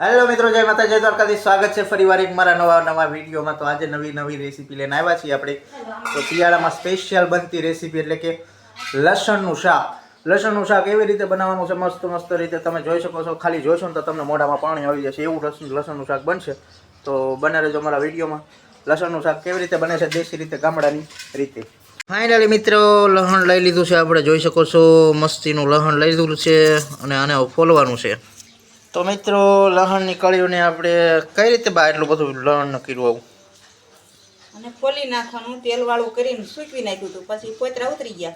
Hello મિત્રો, જય માતા, જય દ્વારકાથી સ્વાગત છે ફરીવાર એક મારા નવા નવા વિડીયોમાં. તો આજે નવી નવી રેસીપી લઈને આવ્યા છીએ આપણે. તો શિયાળામાં સ્પેશિયલ બનતી રેસીપી એટલે કે લસણનું શાક. લસણનું શાક એવી રીતે બનાવવાનું છે, મસ્ત મસ્ત રીતે તમે જોઈ શકો છો. ખાલી જોશો ને તો તમને મોઢામાં પાણી આવી જશે. એવું લસણ લસણનું શાક બનશે. તો બને રહેજો મારા વિડીયોમાં. લસણનું શાક કેવી રીતે બને છે, દેશી રીતે, ગામડાની રીતે. ફાઇનલી મિત્રો, લહણ લઈ લીધું છે. આપણે જોઈ શકો છો, મસ્તીનું લહણ લઈ લીધું છે અને આને ફોલવાનું છે. તો મિત્રો લહણની કળીઓને આપણે કઈ રીતે બા એટલું બધું લહણ કર્યું આવું? અને ફોલી નાખવાનું તેલ વાળું કરીને સૂકવી નાખ્યું હતું. પછી પોતરા ઉતરી ગયા.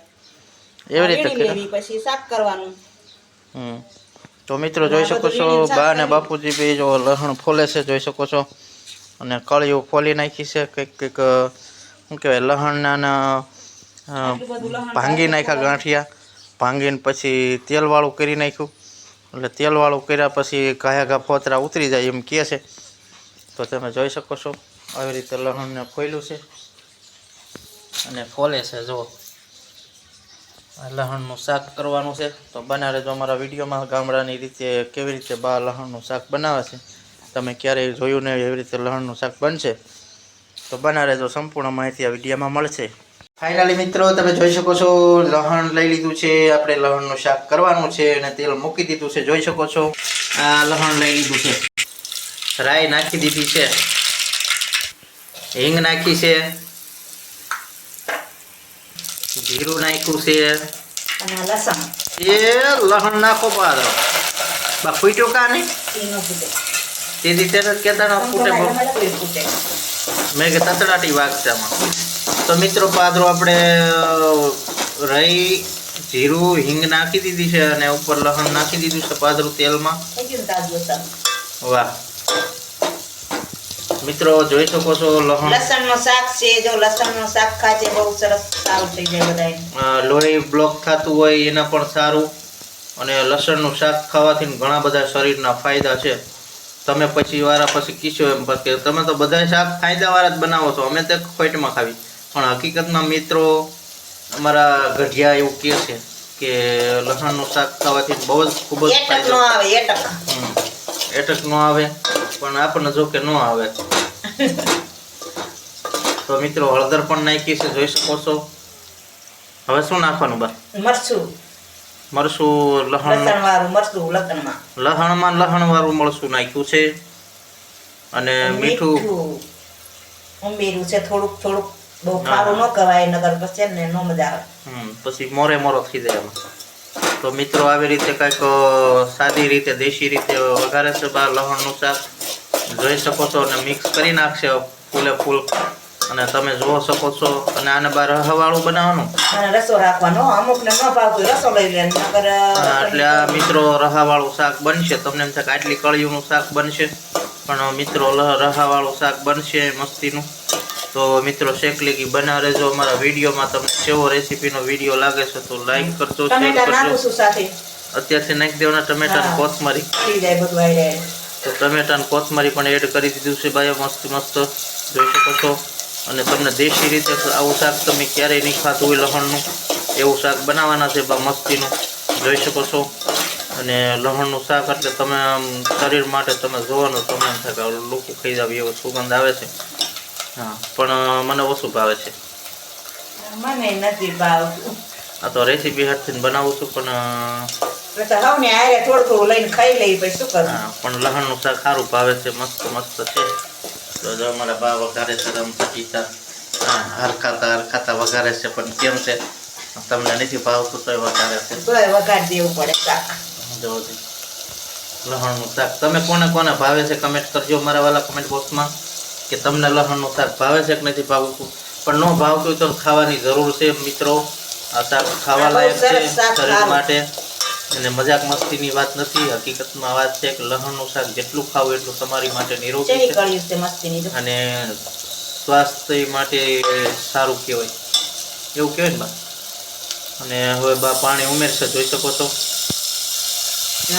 એવી રીતે પછી સાફ કરવાનું. હમ. તો મિત્રો જોઈ શકો છો બા અને બાપુજી બે જો લહણ ફોલે છે જોઈ શકો છો. અને કળીઓ ફોલી નાખી છે કંઈક કંઈક શું કહેવાય લહણના લહણ ભાંગી નાખ્યા ગાંઠિયા. ભાંગીને પછી તેલવાળું કરી નાખ્યું. એટલે તેલવાળું કર્યા પછી ઘાયા ઘા ફોતરા ઉતરી જાય એમ કહે છે. તો તમે જોઈ શકો છો, આવી રીતે લહણને ખોલ્યું છે. અને ફોલે છે, જો. લહણનું શાક કરવાનું છે. તો બનાવે જો અમારા વિડીયોમાં ગામડાની રીતે કેવી રીતે બા લહણનું શાક બનાવે છે, તમે ક્યારેય જોયું નહીં એવી રીતે લહણનું શાક બનશે? તો બના રહેજો સંપૂર્ણ માહિતી આ વિડીયોમાં મળશે. ફાઇનલી મિત્રો તમે જોઈ શકો છો લહણ લઈ લીધું છે આપણે લહણનું શાક કરવાનું છે અને તેલ મૂકી દીધું છે જોઈ શકો છો. આ લહણ લઈ લીધું છે. રાઈ નાખી દીધી છે. હિંગ નાખી છે. જીરું નાખ્યું છે. એ લહણ નાખો પાદરો બા ફૂટ્યો કા નહીં? તેને કહેતા ન ફૂટે મેં કે તતડાટી વાગતા આમાં. તો મિત્રો પાદરો આપણે રહી જીરું હિંગ નાખી દીધી છે અને ઉપર લસણ નાખી દીધું છે પાદરું તેલમાં. ને લસણ વાહ. મિત્રો જોઈ શકો છો લસણ લસણનું શાક છે જો લસણનું શાક ખાજે બહુ સરસ સારું થઈ જાય બધાય. લોહી બ્લોક થતું હોય એના પણ સારું. અને લસણનું શાક ખાવાથી ઘણા બધા શરીરના ફાયદા છે. તમે પછી વારા પછી કીશો એમ કે તમે તો બધા શાક ફાયદાવાળા જ બનાવો છો. અમે તો ખોટમાં ખાવી. પણ હકીકતમાં મિત્રો અમારા ગઢિયા એવું કહે છે કે લસણનું શાક ખાવાથી બહુ જ ખૂબ જ એટક નો આવે એટક. એટક ન આવે પણ આપણને જો કે ન આવે. તો મિત્રો હળદર પણ નાખી છે જોઈ શકો છો. હવે શું નાખવાનું બા? મરચું. મરસું લહણ. વાળું મરચું લસણમાં. લહણમાં લહણ વાળું મરસું નાખ્યું છે. અને મીઠું. ઉમેર્યું છે થોડુંક થોડુંક. બહુ ખારું ન કવાય નગર પછી ને નો મજા આવે. પછી મોરે મોરો થઈ જાય એમાં. તો મિત્રો આવી રીતે કંઈક સાદી રીતે દેશી રીતે વઘારે છે બા લહણનું શાક. જોઈ શકો છો અને મિક્સ કરી નાખશે ફૂલે ફૂલ. અને તમે જોવો શકો છો અને આને બાર હવાળું બનાવવાનું. રસો રાખવાનો અમુક ને ન ભાવતું રસો લઈ લે એટલે આ મિત્રો રહાવાળું શાક બનશે. તમને એમ થાય કે આટલી કળીઓનું શાક બનશે. પણ મિત્રો રહાવાળું શાક બનશે મસ્તીનું. તો મિત્રો શેક લેગી બના રહેજો અમારા વિડીયોમાં તમને કેવો રેસીપીનો વીડિયો લાગે છે તો લાઈક કરજો શેર કરજો. અત્યારથી નાખી દેવાના ટમેટા. કોથમરી. તો ટમેટા કોથમરી પણ એડ કરી દીધું છે ભાઈ મસ્ત મસ્ત. જોઈ શકો છો. અને તમને દેશી રીતે આવું શાક તમે ક્યારેય નહીં ખાતું હોય લહણનું. એવું શાક બનાવવાના છે બા મસ્તીનું. જોઈ શકો છો. અને લહણનું શાક એટલે તમે શરીર માટે તમે જોવાનું તમને થાય લોકો ખાઈ જાવ એવો સુગંધ આવે છે. હા. પણ મને ઓછું ભાવે છે. મને નથી ભાવતું. આ તો રેસીપી હાથથી બનાવું છું પણ તો આરે થોડું થોડું લઈને ખાઈ લઈ પછી શું કરું? પણ લહણનું શાક સારું ભાવે છે મસ્ત મસ્ત છે. તો જો અમારા બા વઘારે છે રમ પચીસા ખાતા હરખાતા હરખાતા વઘારે છે પણ કેમ છે? તમને નથી ભાવતું તોય વઘારે છે. તોય વઘાર દેવું પડે શાક. જો લહણનું શાક. તમે કોને કોને ભાવે છે કમેન્ટ કરજો મારા વાલા કમેન્ટ બોક્સમાં કે તમને લહણનું શાક ભાવે છે કે નથી ભાવતું? પણ ન ભાવતું તો ખાવાની જરૂર છે મિત્રો. આ શાક ખાવા લાયક છે શરીર માટે. અને મજાક મસ્તીની વાત નથી હકીકતમાં વાત છે કે લહણનું શાક જેટલું ખાવું એટલું તમારી માટે નિરોગી છે. અને સ્વાસ્થ્ય માટે સારું કહેવાય. એવું કહેવાય ને બા? અને હવે બા પાણી ઉમેરશે જોઈ શકો છો.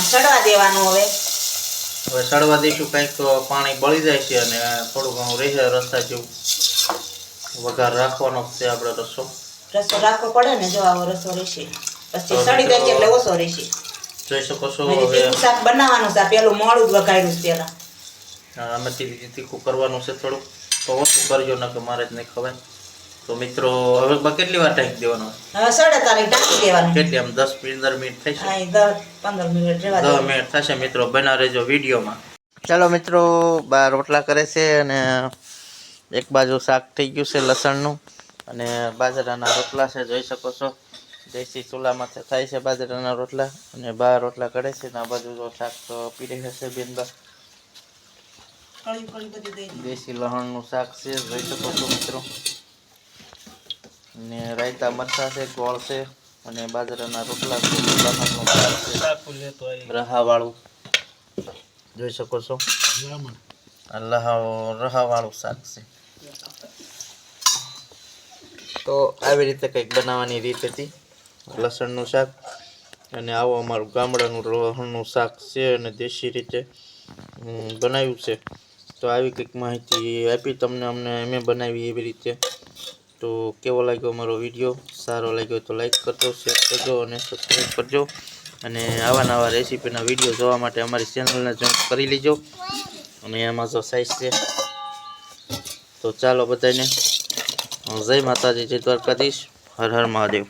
સડવા દેવાનું હવે. હવે સડવા દઈશું કંઈક પાણી બળી જાય છે અને થોડું ઘણું રહે રસ્તા જેવું. વઘાર રાખવાનો છે આપણે રસો. રસો રાખવો પડે ને જો આવો રસો રહેશે. પછી સડી જાય એટલે ઓછો રહેશે. જોઈ શકો છો હવે. શાક બનાવવાનું છે પેલું મોડું જ વઘાર્યું છે પેલા અમે તીખું કરવાનું છે થોડુંક. તો ઓછું કરજો ન કે મારે જ નહીં ખવાય. તો મિત્રો હવે કેટલી વાર ટાઈમ દેવાનો? હવે સડે તારી ટાંકી દેવાનો. કેટલી આમ દસ પંદર મિનિટ થઈ દસ પંદર મિનિટ રહેવા દસ મિનિટ થશે મિત્રો બના રહેજો વિડીયોમાં. ચાલો મિત્રો બાર રોટલા કરે છે અને એક બાજુ શાક થઈ ગયું છે લસણનું. અને બાજરાના રોટલા છે જોઈ શકો છો. દેશી ચૂલામાં થાય છે બાજરાના રોટલા. અને બાર રોટલા કરે છે ને આ બાજુ જો શાક તો પીડે હશે બેનબા દઈ દીધું. દેશી લસણનું શાક છે જોઈ શકો છો મિત્રો. અને રાયતા મરચા છે, ગોળ છે અને બાજરાના રોટલા છે રહાવાળું. જોઈ શકો છો? રહાવાળું શાક છે. તો આવી રીતે કંઈક બનાવવાની રીત હતી. લસણનું શાક અને આવો અમારું ગામડાનું લસણનું શાક છે અને દેશી રીતે બનાવ્યું છે. તો આવી કંઈક માહિતી આપી તમને, અમને અમે બનાવી એવી રીતે. તો કેવો લાગ્યો અમારો વીડિયો સારો લાગ્યો તો લાઈક કરજો શેર કરજો અને સબસ્ક્રાઈબ કરજો. અને આવા નવા રેસીપીના વીડિયો જોવા માટે અમારી ચેનલને જોઈન કરી લેજો. અને એમાં જો સાઈઝ છે. તો ચાલો બધાને. જય માતાજી, જય દ્વારકાધીશ. હર હર મહાદેવ.